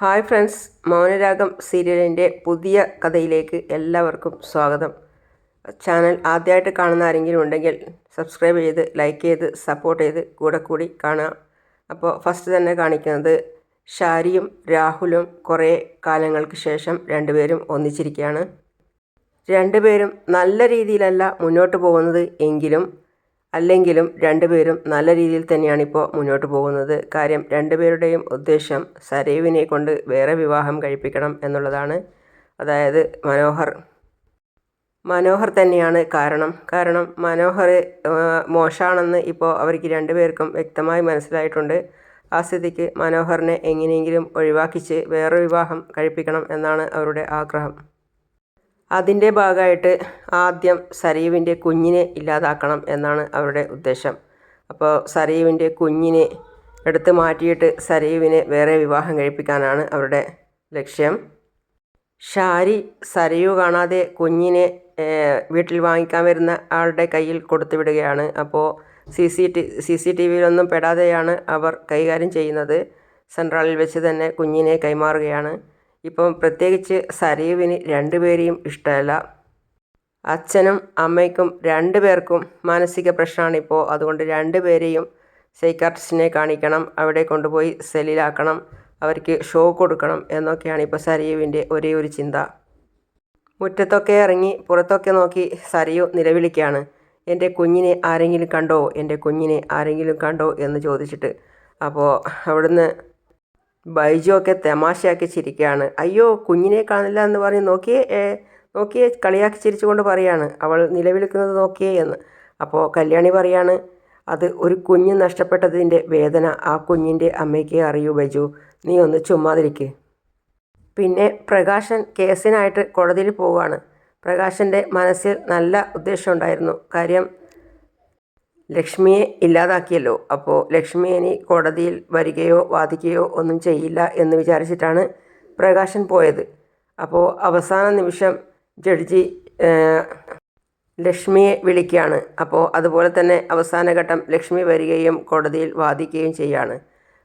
Hi friends Mounaragam സീരിയലിന്റെ പുതിയ കഥയിലേക്ക് എല്ലാവർക്കും സ്വാഗതം. ചാനൽ ആദ്യമായിട്ട് കാണുന്ന ആരെങ്കിലും ഉണ്ടെങ്കിൽ സബ്സ്ക്രൈബ് ചെയ്ത് ലൈക്ക് ചെയ്ത് സപ്പോർട്ട് ചെയ്ത് കൂടെ കൂടി കാണുക. അപ്പോൾ ഫസ്റ്റ് തന്നെ കാണിക്കുന്നത് ഷാരിയും രാഹുലും കുറേ കാലങ്ങൾക്ക് ശേഷം രണ്ടുപേരും ഒന്നിച്ചിരിക്കുകയാണ്. രണ്ടുപേരും നല്ല രീതിയിലല്ല മുന്നോട്ട് പോകുന്നത് എങ്കിലും അല്ലെങ്കിലും രണ്ടുപേരും നല്ല രീതിയിൽ തന്നെയാണ് ഇപ്പോൾ മുന്നോട്ട് പോകുന്നത്. കാര്യം രണ്ടുപേരുടെയും ഉദ്ദേശം സരയുവിനെ കൊണ്ട് വേറെ വിവാഹം കഴിപ്പിക്കണം എന്നുള്ളതാണ്. അതായത് മനോഹർ മനോഹർ തന്നെയാണ് കാരണം. കാരണം മനോഹർ മോശമാണെന്ന് ഇപ്പോൾ അവർക്ക് രണ്ടുപേർക്കും വ്യക്തമായി മനസ്സിലായിട്ടുണ്ട്. ആ സ്ഥിതിക്ക് മനോഹറിനെ എങ്ങനെയെങ്കിലും ഒഴിവാക്കിച്ച് വേറെ വിവാഹം കഴിപ്പിക്കണം എന്നാണ് അവരുടെ ആഗ്രഹം. അതിന്റെ ഭാഗമായിട്ട് ആദ്യം സരീവിന്റെ കുഞ്ഞിനെ ഇല്ലാതാക്കണം എന്നാണ് അവരുടെ ഉദ്ദേശം. അപ്പോൾ സരീവിന്റെ കുഞ്ഞിനെ എടുത്ത് മാറ്റിയിട്ട് സരീവിനെ വേറെ വിവാഹം കഴിപ്പിക്കാനാണ് അവരുടെ ലക്ഷ്യം. ഷാരി സരയു കാണാതെ കുഞ്ഞിനെ വീട്ടിൽ വാങ്ങിക്കാൻ വരുന്ന ആളുടെ കയ്യിൽ കൊടുത്തു വിടുകയാണ്. അപ്പോൾ C C T C C T വിയിലൊന്നും പെടാതെയാണ് അവർ കൈകാര്യം ചെയ്യുന്നത്. സെൻട്രലിൽ വെച്ച് തന്നെ കുഞ്ഞിനെ കൈമാറുകയാണ്. ഇപ്പം പ്രത്യേകിച്ച് സരീവിന് രണ്ടുപേരെയും ഇഷ്ടമല്ല. അച്ഛനും അമ്മയ്ക്കും രണ്ടു പേർക്കും മാനസിക പ്രശ്നമാണ് ഇപ്പോൾ അതുകൊണ്ട് രണ്ടുപേരെയും സൈക്കാട്രിസ്റ്റിനെ കാണിക്കണം അവിടെ കൊണ്ടുപോയി സെല്ലിലാക്കണം അവർക്ക് ഷോ കൊടുക്കണം എന്നൊക്കെയാണ് ഇപ്പോൾ സരീവിന്റെ ഒരേ ഒരു ചിന്ത. മുറ്റത്തൊക്കെ ഇറങ്ങി പുറത്തൊക്കെ നോക്കി സരിയു നിലവിളിക്കുകയാണ് എന്റെ കുഞ്ഞിനെ ആരെങ്കിലും കണ്ടോ? എന്റെ കുഞ്ഞിനെ ആരെങ്കിലും കണ്ടോ? എന്ന് ചോദിച്ചിട്ട്. അപ്പോൾ അവിടുന്ന് ബൈജു ഒക്കെ തമാശയാക്കി ചിരിക്കുകയാണ്. അയ്യോ കുഞ്ഞിനെ കാണില്ല എന്ന് പറഞ്ഞ് നോക്കിയേ നോക്കിയേ കളിയാക്കി ചിരിച്ചുകൊണ്ട് പറയാണ്. അവൾ നിലവിളിക്കുന്നത് നോക്കിയേ എന്ന്. അപ്പോൾ കല്യാണി പറയാണ് അത് ഒരു കുഞ്ഞ് നഷ്ടപ്പെട്ടതിന്റെ വേദന ആ കുഞ്ഞിന്റെ അമ്മയ്ക്ക് അറിയൂ ബൈജു. നീ ഒന്ന് ചുമ്മാതിരിക്ക്. പിന്നെ പ്രകാശൻ കേസിനായിട്ട് കോടതിയിൽ പോവുകയാണ്. പ്രകാശന്റെ മനസ്സിൽ നല്ല ഉദ്ദേശമുണ്ടായിരുന്നു കാര്യം ലക്ഷ്മിയെ ഇല്ലാതാക്കിയല്ലോ. അപ്പോൾ ലക്ഷ്മി ഇനി കോടതിയിൽ വരികയോ വാദിക്കുകയോ ഒന്നും ചെയ്യില്ല എന്ന് വിചാരിച്ചിട്ടാണ് പ്രകാശൻ പോയത്. അപ്പോൾ അവസാന നിമിഷം ജഡ്ജി ലക്ഷ്മിയെ വിളിക്കുകയാണ്. അപ്പോൾ അതുപോലെ തന്നെ അവസാന ഘട്ടം ലക്ഷ്മി വരികയും കോടതിയിൽ വാദിക്കുകയും ചെയ്യാണ്.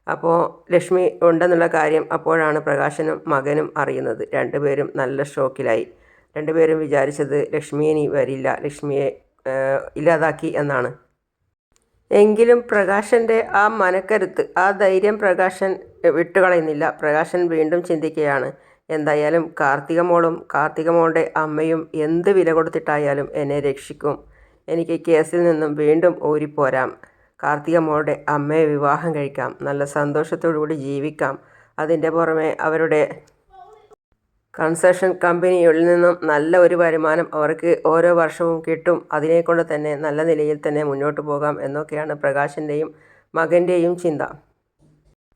അപ്പോൾ ലക്ഷ്മി ഉണ്ടെന്നുള്ള കാര്യം അപ്പോഴാണ് പ്രകാശനും മകനും അറിയുന്നത്. രണ്ടുപേരും നല്ല ഷോക്കിലായി. രണ്ടുപേരും വിചാരിച്ചത് ലക്ഷ്മിയെ ഇനി വരില്ല ലക്ഷ്മിയെ ഇല്ലാതാക്കി എന്നാണ്. എങ്കിലും പ്രകാശന്റെ ആ മനക്കരുത്ത് ആ ധൈര്യം പ്രകാശൻ വിട്ടുകളയുന്നില്ല. പ്രകാശൻ വീണ്ടും ചിന്തിക്കുകയാണ് എന്തായാലും കാർത്തിക മോളും കാർത്തിക മോളുടെ അമ്മയും എന്ത് വില കൊടുത്തിട്ടായാലും എന്നെ രക്ഷിക്കും. എനിക്ക് കേസിൽ നിന്നും വീണ്ടും ഊരിപ്പോരാം. കാർത്തിക മോളുടെ അമ്മയെ വിവാഹം കഴിക്കാം. നല്ല സന്തോഷത്തോടു കൂടി ജീവിക്കാം. അതിന്റെ പുറമെ അവരുടെ കൺസ്ട്രക്ഷൻ കമ്പനിയിൽ നിന്നും നല്ല ഒരു വരുമാനം അവർക്ക് ഓരോ വർഷവും കിട്ടും. അതിനെക്കൊണ്ട് തന്നെ നല്ല നിലയിൽ തന്നെ മുന്നോട്ട് പോകാം എന്നൊക്കെയാണ് പ്രകാശിന്റെയും മകന്റെയും ചിന്ത.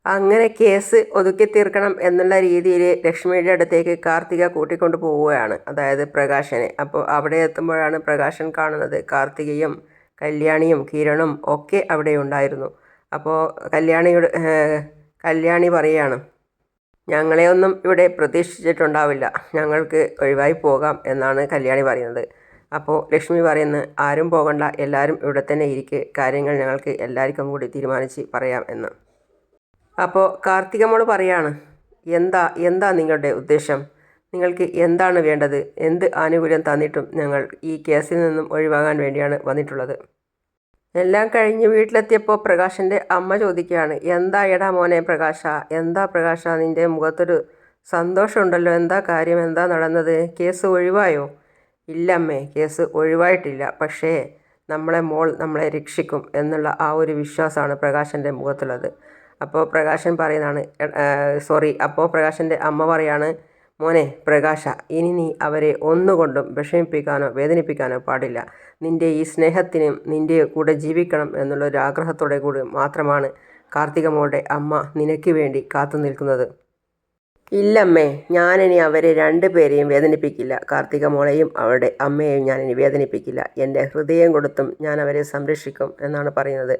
അങ്ങനെ കേസ് ഒതുക്കി തീർക്കണം എന്നുള്ള രീതിയിൽ ലക്ഷ്മിയുടെ അടുത്തേക്ക് കാർത്തിക കൂട്ടിക്കൊണ്ട് പോവുകയാണ് അതായത് പ്രകാശനെ. അപ്പോൾ അവിടെ എത്തുമ്പോഴാണ് പ്രകാശൻ കാണുന്നത് കാർത്തികയും കല്യാണിയും കിരണും ഒക്കെ അവിടെ ഉണ്ടായിരുന്നു. അപ്പോൾ കല്യാണിയുടെ കല്യാണി പറയുകയാണ് ഞങ്ങളെ ഒന്നും ഇവിടെ പ്രതീക്ഷിച്ചിട്ടുണ്ടാവില്ല. ഞങ്ങൾക്ക് ഒഴിവായി പോകാം എന്നാണ് കല്യാണി പറയുന്നത്. അപ്പോൾ ലക്ഷ്മി പറയുന്നത് ആരും പോകണ്ട എല്ലാവരും ഇവിടെ തന്നെ ഇരിക്ക്. കാര്യങ്ങൾ ഞങ്ങൾക്ക് എല്ലാവർക്കും കൂടി തീരുമാനിച്ച് പറയാം എന്ന്. അപ്പോൾ കാർത്തികമോൾ പറയാണ് എന്താ എന്താ നിങ്ങളുടെ ഉദ്ദേശം? നിങ്ങൾക്ക് എന്താണ് വേണ്ടത്? എന്ത് ആനുകൂല്യം തന്നിട്ടും ഞങ്ങൾ ഈ കേസിൽ നിന്നും ഒഴിവാകാൻ വേണ്ടിയാണ് വന്നിട്ടുള്ളത്? എല്ലാം കഴിഞ്ഞ് വീട്ടിലെത്തിയപ്പോൾ പ്രകാശന്റെ അമ്മ ചോദിക്കുകയാണ് എന്താ എടാ മോനെ പ്രകാശ? എന്താ പ്രകാശ? നിന്റെ മുഖത്തൊരു സന്തോഷമുണ്ടല്ലോ. എന്താ കാര്യം? എന്താ നടന്നത്? കേസ് ഒഴിവായോ? ഇല്ലമ്മേ കേസ് ഒഴിവായിട്ടില്ല. പക്ഷേ നമ്മളെ മോൾ നമ്മളെ രക്ഷിക്കും എന്നുള്ള ആ ഒരു വിശ്വാസമാണ് പ്രകാശന്റെ മുഖത്തുള്ളത്. അപ്പോൾ പ്രകാശൻ പറയുന്നതാണ് സോറി. അപ്പോൾ പ്രകാശന്റെ അമ്മ പറയാണ് മോനെ പ്രകാശ ഇനി നീ അവരെ ഒന്നുകൊണ്ടും വിഷമിപ്പിക്കാനോ വേദനിപ്പിക്കാനോ പാടില്ല. നിന്റെ ഈ സ്നേഹത്തിനും നിന്റെ കൂടെ ജീവിക്കണം എന്നുള്ള ഒരു ആഗ്രഹത്തോടെ കൂടി മാത്രമാണ് കാർത്തികമോളുടെ അമ്മ നിനക്ക് വേണ്ടി കാത്തു നിൽക്കുന്നത്. ഇല്ലമ്മേ ഞാനിനി അവരെ രണ്ടുപേരെയും വേദനിപ്പിക്കില്ല. കാർത്തിക മോളെയും അവരുടെ അമ്മയെയും ഞാനിനി വേദനിപ്പിക്കില്ല. എന്റെ ഹൃദയം കൊടുത്തും ഞാൻ അവരെ സംരക്ഷിക്കും എന്നാണ് പറയുന്നത്.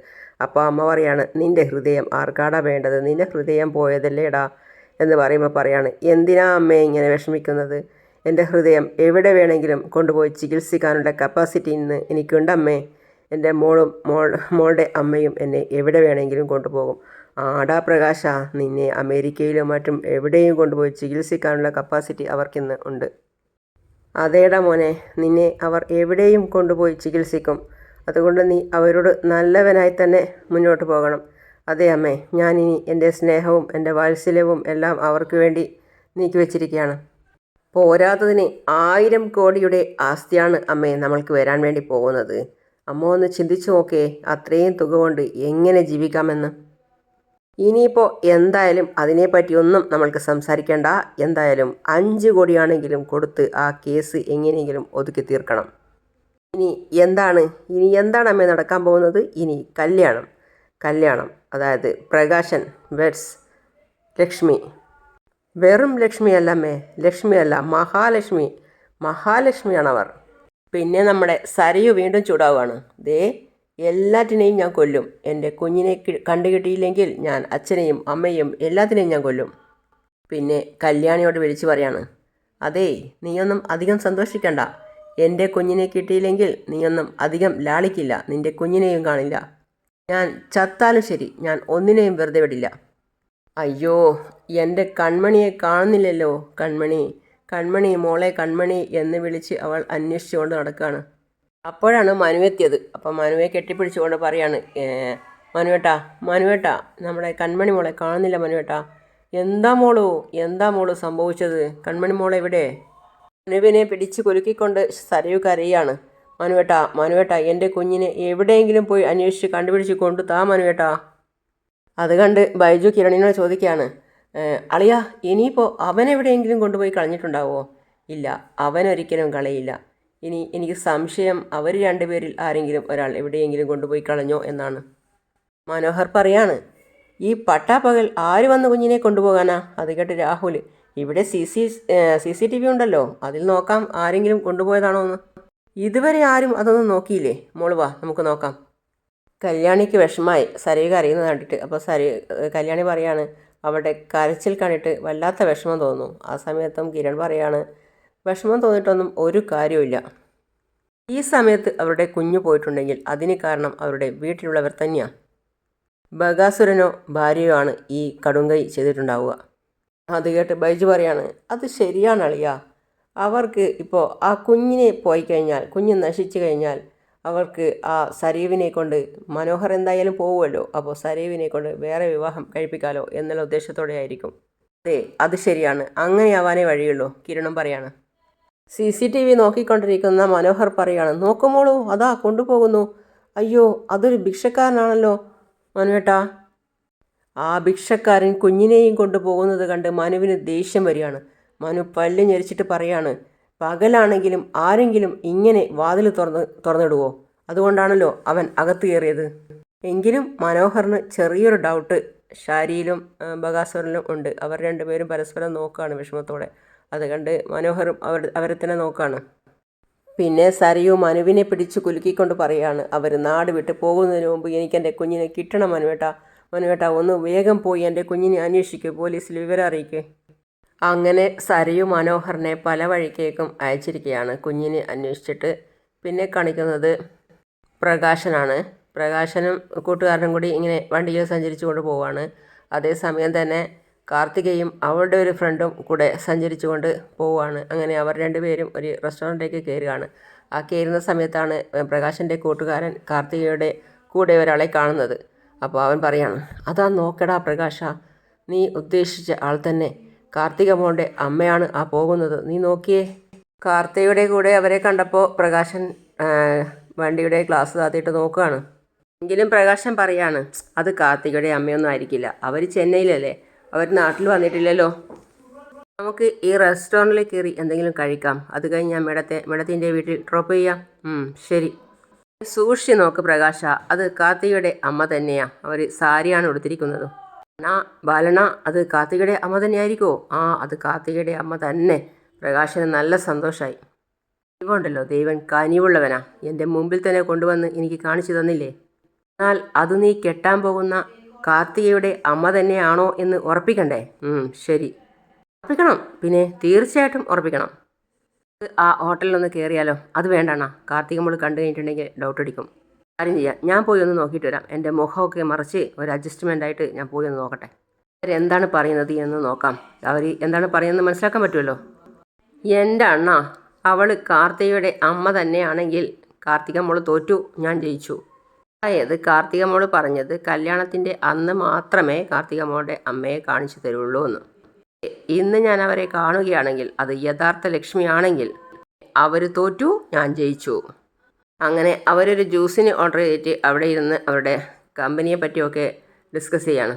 അപ്പോൾ അമ്മ പറയാണ് നിന്റെ ഹൃദയം ആർക്കാടാ വേണ്ടത്? നിന്റെ ഹൃദയം പോയതല്ലേടാ? എന്ന് പറയുമ്പോൾ പറയാണ് എന്തിനാ അമ്മയെ ഇങ്ങനെ വിഷമിക്കുന്നത്? എന്റെ ഹൃദയം എവിടെ വേണമെങ്കിലും കൊണ്ടുപോയി ചികിത്സിക്കാനുള്ള കപ്പാസിറ്റി ഇന്ന് എനിക്കുണ്ട് അമ്മേ. എന്റെ മോളും മോൾ മോളുടെ അമ്മയും എന്നെ എവിടെ വേണമെങ്കിലും കൊണ്ടുപോകും. ആടാ പ്രകാശ നിന്നെ അമേരിക്കയിലും മറ്റും എവിടെയും കൊണ്ടുപോയി ചികിത്സിക്കാനുള്ള കപ്പാസിറ്റി അവർക്കിന്ന് ഉണ്ട്. അതേടാ മോനെ നിന്നെ അവർ എവിടെയും കൊണ്ടുപോയി ചികിത്സിക്കും. അതുകൊണ്ട് നീ അവരോട് നല്ലവനായി തന്നെ മുന്നോട്ട് പോകണം. അതെ അമ്മേ ഞാനിനി എന്റെ സ്നേഹവും എന്റെ വാത്സല്യവും എല്ലാം അവർക്ക് വേണ്ടി നീക്കിവെച്ചിരിക്കുകയാണ് പോരാത്തതിന് ആയിരം കോടിയുടെ ആസ്തിയാണ് അമ്മേ നമ്മൾക്ക് വരാൻ വേണ്ടി പോകുന്നത്. അമ്മ ഒന്ന് ചിന്തിച്ചു നോക്കേ അത്രയും തുക കൊണ്ട് എങ്ങനെ ജീവിക്കാമെന്ന്. ഇനിയിപ്പോൾ എന്തായാലും അതിനെപ്പറ്റി ഒന്നും നമ്മൾക്ക് സംസാരിക്കേണ്ട. എന്തായാലും അഞ്ച് കോടിയാണെങ്കിലും കൊടുത്ത് ആ കേസ് എങ്ങനെയെങ്കിലും ഒതുക്കി തീർക്കണം. ഇനി എന്താണ്? ഇനി എന്താണ് അമ്മേ നടക്കാൻ പോകുന്നത്? ഇനി കല്യാണം. കല്യാണം. അതായത് പ്രകാശൻ വെഡ്സ് ലക്ഷ്മി. വെറും ലക്ഷ്മിയല്ല മേ ലക്ഷ്മിയല്ല മഹാലക്ഷ്മി. മഹാലക്ഷ്മിയാണവർ. പിന്നെ നമ്മുടെ സരയു വീണ്ടും ചൂടാവുകയാണ്. ദേ എല്ലാറ്റിനെയും ഞാൻ കൊല്ലും. എന്റെ കുഞ്ഞിനെ കണ്ടുകിട്ടിയില്ലെങ്കിൽ ഞാൻ അച്ഛനെയും അമ്മയും എല്ലാത്തിനെയും ഞാൻ കൊല്ലും. പിന്നെ കല്യാണിയോട് വിളിച്ചു പറയാണ്. അതേ നീയൊന്നും അധികം സന്തോഷിക്കണ്ട. എന്റെ കുഞ്ഞിനെ കിട്ടിയില്ലെങ്കിൽ നീയൊന്നും അധികം ലാളിക്കില്ല. നിന്റെ കുഞ്ഞിനെയും കാണില്ല. ഞാൻ ചത്താലും ശരി ഞാൻ ഒന്നിനെയും വെറുതെ വിടില്ല. അയ്യോ എന്റെ കൺമണിയെ കാണുന്നില്ലല്ലോ കൺമണി. കൺമണി മോളെ കൺമണി എന്ന് വിളിച്ച് അവൾ അന്വേഷിച്ചുകൊണ്ട് നടക്കുകയാണ് അപ്പോഴാണ് മനു എത്തിയത്. അപ്പം മനുവെ കെട്ടിപ്പിടിച്ചുകൊണ്ട് പറയാണ് "ഏ, മനുവേട്ടാ മനുവേട്ടാ നമ്മുടെ കൺമണി മോളെ കാണുന്നില്ല മനുവേട്ടാ. എന്താ മോളു എന്താ മോളു സംഭവിച്ചത്? കൺമണി മോളെ എവിടെ മനുവിനെ പിടിച്ച് കുലുക്കിക്കൊണ്ട് സരയു കരയാണ്. മനുവേട്ടാ മനുവേട്ട എന്റെ കുഞ്ഞിനെ എവിടെയെങ്കിലും പോയി അന്വേഷിച്ച് കണ്ടുപിടിച്ച് കൊണ്ടു താ മനുവേട്ട. അത് കണ്ട് ബൈജു കിരണിനോട് ചോദിക്കുകയാണ് അളിയാ ഇനിയിപ്പോൾ അവനെവിടെയെങ്കിലും കൊണ്ടുപോയി കളഞ്ഞിട്ടുണ്ടാവോ? ഇല്ല അവനൊരിക്കലും കളയില്ല. ഇനി എനിക്ക് സംശയം അവർ രണ്ടുപേരിൽ ആരെങ്കിലും ഒരാൾ എവിടെയെങ്കിലും കൊണ്ടുപോയി കളഞ്ഞോ എന്നാണ്. മനോഹർ പറയാണ് ഈ പട്ടാപ്പകൽ ആര് വന്ന് കുഞ്ഞിനെ കൊണ്ടുപോകാനാ? അത് കേട്ട് രാഹുൽ ഇവിടെ C C C C T V ഉണ്ടല്ലോ അതിൽ നോക്കാം ആരെങ്കിലും കൊണ്ടുപോയതാണോ എന്ന് ഇതുവരെ ആരും അതൊന്നും നോക്കിയില്ലേ? മോൾ വാ നമുക്ക് നോക്കാം. കല്യാണിക്ക് വിഷമായി. സരയുക അറിയുന്നത് കണ്ടിട്ട് അപ്പോൾ സരി കല്യാണി പറയാണ് അവിടെ കരച്ചിൽ കണ്ടിട്ട് വല്ലാത്ത വിഷമം തോന്നുന്നു. ആ സമയത്തും കിരൺ പറയാണ് വിഷമം തോന്നിയിട്ടൊന്നും ഒരു കാര്യമില്ല ഈ സമയത്ത് അവരുടെ കുഞ്ഞു പോയിട്ടുണ്ടെങ്കിൽ അതിന് കാരണം അവരുടെ വീട്ടിലുള്ളവർ തന്നെയാണ് ബഗാസുരനോ ഭാര്യയോ ആണ് ഈ കടുങ്കൈ ചെയ്തിട്ടുണ്ടാവുക. അത് കേട്ട് ബൈജു പറയാണ് അത് ശരിയാണ് അളിയ. അവർക്ക് ഇപ്പോൾ ആ കുഞ്ഞിനെ പോയി കഴിഞ്ഞാൽ കുഞ്ഞ് നശിച്ചു കഴിഞ്ഞാൽ അവർക്ക് ആ സരീവിനെ കൊണ്ട് മനോഹർ എന്തായാലും പോവുമല്ലോ. അപ്പോൾ സരീവിനെ കൊണ്ട് വേറെ വിവാഹം കഴിപ്പിക്കാലോ എന്നുള്ള ഉദ്ദേശത്തോടെ ആയിരിക്കും. അതെ അത് ശരിയാണ്. അങ്ങനെ ആവാനേ വഴിയുള്ളൂ കിരണം പറയാണ്. സി സി ടി വി നോക്കിക്കൊണ്ടിരിക്കുന്ന മനോഹർ പറയാണ് നോക്കുമോളൂ അതാ കൊണ്ടുപോകുന്നു. അയ്യോ അതൊരു ഭിക്ഷക്കാരനാണല്ലോ മനുവേട്ടാ. ആ ഭിക്ഷക്കാരൻ കുഞ്ഞിനെയും കൊണ്ടുപോകുന്നത് കണ്ട് മനുവിന് ദേഷ്യം വരികയാണ്. മനു പല്ല് ഞെരിച്ചിട്ട് പറയാണ് പകലാണെങ്കിലും ആരെങ്കിലും ഇങ്ങനെ വാതിൽ തുറന്ന് തുറന്നിടുവോ? അതുകൊണ്ടാണല്ലോ അവൻ അകത്ത് കയറിയത്. എങ്കിലും മനോഹറിന് ചെറിയൊരു ഡൗട്ട് ഷാരിയിലും ബഗാസുറിലും ഉണ്ട്. അവർ രണ്ടുപേരും പരസ്പരം നോക്കുകയാണ് വിഷമത്തോടെ. അത് കണ്ട് മനോഹറും അവർ അവരെ തന്നെ നോക്കുകയാണ് പിന്നെ സരയു മനുവിനെ പിടിച്ച് കുലുക്കിക്കൊണ്ട് പറയാണ് അവർ നാട് വിട്ട് പോകുന്നതിന് മുമ്പ് എനിക്ക് എന്റെ കുഞ്ഞിനെ കിട്ടണം മനുവേട്ട. മനുവേട്ട ഒന്ന് വേഗം പോയി എന്റെ കുഞ്ഞിനെ അന്വേഷിക്കൂ. പോലീസിൽ വിവരം അറിയിക്കേ. അങ്ങനെ സരയു മനോഹറിനെ പല വഴിക്കേക്കും അയച്ചിരിക്കുകയാണ്. കുഞ്ഞിനെ അന്വേഷിച്ചിട്ട് പിന്നെ കാണിക്കുന്നത് പ്രകാശനാണ്. പ്രകാശനും കൂട്ടുകാരനും കൂടി ഇങ്ങനെ വണ്ടിയിൽ സഞ്ചരിച്ചു കൊണ്ട് പോവുകയാണ് അതേസമയം തന്നെ കാർത്തികയും അവളുടെ ഒരു ഫ്രണ്ടും കൂടെ സഞ്ചരിച്ചുകൊണ്ട് പോവുകയാണ് അങ്ങനെ അവർ രണ്ടുപേരും ഒരു റെസ്റ്റോറന്റിലേക്ക് കയറുകയാണ്. ആ കയറുന്ന സമയത്താണ് പ്രകാശന്റെ കൂട്ടുകാരൻ കാർത്തികയുടെ കൂടെ ഒരാളെ കാണുന്നത്. അപ്പോൾ അവൻ പറയാണ് അതാ നോക്കടാ പ്രകാശ നീ ഉദ്ദേശിച്ച ആൾ തന്നെ കാർത്തിക മോളുടെ അമ്മയാണ് ആ പോകുന്നത്. നീ നോക്കിയേ. കാർത്തികയുടെ കൂടെ അവരെ കണ്ടപ്പോൾ പ്രകാശൻ വണ്ടിയുടെ ഗ്ലാസ് താത്തിയിട്ട് നോക്കുകയാണ് എങ്കിലും പ്രകാശൻ പറയാണ് അത് കാർത്തികയുടെ അമ്മയൊന്നും ആയിരിക്കില്ല. അവർ ചെന്നൈയിലല്ലേ? അവർ നാട്ടിൽ വന്നിട്ടില്ലല്ലോ. നമുക്ക് ഈ റെസ്റ്റോറന്റിൽ കയറി എന്തെങ്കിലും കഴിക്കാം. അത് കഴിഞ്ഞ് ഞാൻ മേഡത്തെ മേഡത്തിന്റെ വീട്ടിൽ ഡ്രോപ്പ് ചെയ്യാം. ശരി. സൂക്ഷിച്ച് നോക്ക് പ്രകാശ. അത് കാർത്തികയുടെ അമ്മ തന്നെയാണ് അവർ സാരിയാണ് ഉടുത്തിരിക്കുന്നത്. ആ ബാലണ അത് കാർത്തികയുടെ അമ്മ തന്നെയായിരിക്കുമോ ആ അത് കാർത്തികയുടെ അമ്മ തന്നെ. പ്രകാശന് നല്ല സന്തോഷമായി ദൈവമുണ്ടല്ലോ ദൈവൻ കനിവുള്ളവനാ. എന്റെ മുമ്പിൽ തന്നെ കൊണ്ടുവന്ന് എനിക്ക് കാണിച്ചു തന്നില്ലേ? എന്നാൽ അത് നീ കെട്ടാൻ പോകുന്ന കാർത്തികയുടെ അമ്മ തന്നെയാണോ എന്ന് ഉറപ്പിക്കണ്ടേ? ശരി. ഉറപ്പിക്കണം. പിന്നെ തീർച്ചയായിട്ടും ഉറപ്പിക്കണം. ആ ഹോട്ടലിൽ ഒന്ന് കയറിയാലോ അത് വേണ്ടണ്ണ കാർത്തിക മോൾ കണ്ടു കഴിഞ്ഞിട്ടുണ്ടെങ്കിൽ ഡൗട്ട് അടിക്കും. കാര്യം ചെയ്യാം. ഞാൻ പോയി ഒന്ന് നോക്കിയിട്ട് വരാം. എന്റെ മുഖമൊക്കെ മറിച്ച് ഒരു അഡ്ജസ്റ്റ്മെന്റ് ആയിട്ട് ഞാൻ പോയി ഒന്ന് നോക്കട്ടെ. അവരെന്താണ് പറയുന്നത് എന്ന് നോക്കാം. അവർ എന്താണ് പറയുന്നത് മനസ്സിലാക്കാൻ പറ്റുമല്ലോ? എന്റെ അണ്ണ അവൾ കാർത്തികയുടെ അമ്മ തന്നെയാണെങ്കിൽ കാർത്തിക മോൾ തോറ്റു ഞാൻ ജയിച്ചു. അതായത് കാർത്തിക മോൾ പറഞ്ഞത് കല്യാണത്തിന്റെ അന്ന് മാത്രമേ കാർത്തിക മോളുടെ അമ്മയെ കാണിച്ചു തരുള്ളൂ എന്ന്. ഇന്ന് ഞാൻ അവരെ കാണുകയാണെങ്കിൽ അത് യഥാർത്ഥ ലക്ഷ്മിയാണെങ്കിൽ അവർ തോറ്റു ഞാൻ ജയിച്ചു. അങ്ങനെ അവരൊരു ജ്യൂസിന് ഓർഡർ ചെയ്തിട്ട് അവിടെ ഇരുന്ന് അവരുടെ കമ്പനിയെ പറ്റിയൊക്കെ ഡിസ്കസ് ചെയ്യാണ്.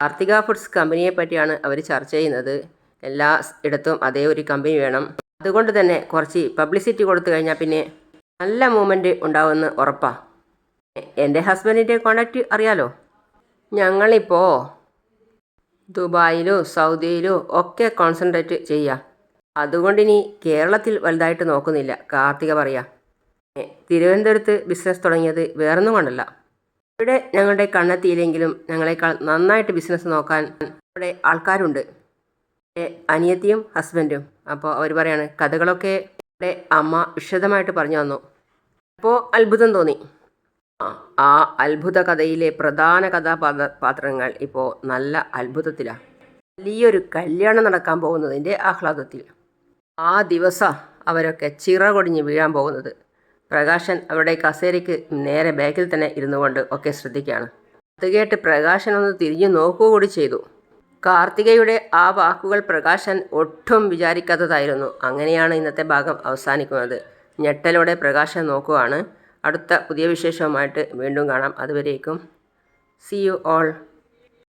കാർത്തിക ഫുഡ്സ് കമ്പനിയെ പറ്റിയാണ് അവർ ചർച്ച ചെയ്യുന്നത്. എല്ലാ ഇടത്തും അതേ ഒരു കമ്പനി വേണം. അതുകൊണ്ട് തന്നെ കുറച്ച് പബ്ലിസിറ്റി കൊടുത്തു കഴിഞ്ഞാൽ പിന്നെ നല്ല മൂവ്മെന്റ് ഉണ്ടാവുമെന്ന് ഉറപ്പാണ് എന്റെ ഹസ്ബൻഡിന്റെ കോണ്ടാക്റ്റ് അറിയാലോ? ഞങ്ങളിപ്പോൾ ദുബായിലോ സൗദിയിലോ ഒക്കെ കോൺസെൻട്രേറ്റ് ചെയ്യുക അതുകൊണ്ടിനി കേരളത്തിൽ വലുതായിട്ട് നോക്കുന്നില്ല. കാർത്തിക പറയാ. തിരുവനന്തപുരത്ത് ബിസിനസ് തുടങ്ങിയത് വേറൊന്നും കൊണ്ടല്ല. ഇവിടെ ഞങ്ങളുടെ കണ്ണെത്തിയില്ലെങ്കിലും ഞങ്ങളെക്കാൾ നന്നായിട്ട് ബിസിനസ് നോക്കാൻ ഇവിടെ ആൾക്കാരുണ്ട്. അനിയത്തിയും ഹസ്ബൻഡും അപ്പോൾ അവർ പറയാണ് കഥകളൊക്കെ ഇവിടെ അമ്മ വിശദമായിട്ട് പറഞ്ഞു തന്നു. അപ്പോൾ അത്ഭുതം തോന്നി. ആ അത്ഭുത കഥയിലെ പ്രധാന കഥാപാത്രങ്ങൾ പാത്രങ്ങൾ ഇപ്പോൾ നല്ല അത്ഭുതത്തിലാണ് വലിയൊരു കല്യാണം നടക്കാൻ പോകുന്നതിന്റെ ആഹ്ലാദത്തിൽ. ആ ദിവസം അവരൊക്കെ ചിറകൊടിഞ്ഞ് വീഴാൻ പോകുന്നത്. പ്രകാശൻ അവരുടെ കസേരയ്ക്ക് നേരെ ബാക്കിൽ തന്നെ ഇരുന്നു കൊണ്ട് ഒക്കെ ശ്രദ്ധിക്കുകയാണ്. അത് കേട്ട് പ്രകാശൻ ഒന്ന് തിരിഞ്ഞു നോക്കുക കൂടി ചെയ്തു. കാർത്തികയുടെ ആ വാക്കുകൾ പ്രകാശൻ ഒട്ടും വിചാരിക്കാത്തതായിരുന്നു. അങ്ങനെയാണ് ഇന്നത്തെ ഭാഗം അവസാനിക്കുന്നത്. ഞെട്ടലോടെ പ്രകാശൻ നോക്കുവാണ്. അടുത്ത പുതിയ വിശേഷവുമായിട്ട് വീണ്ടും കാണാം. അതുവരേക്കും. C you all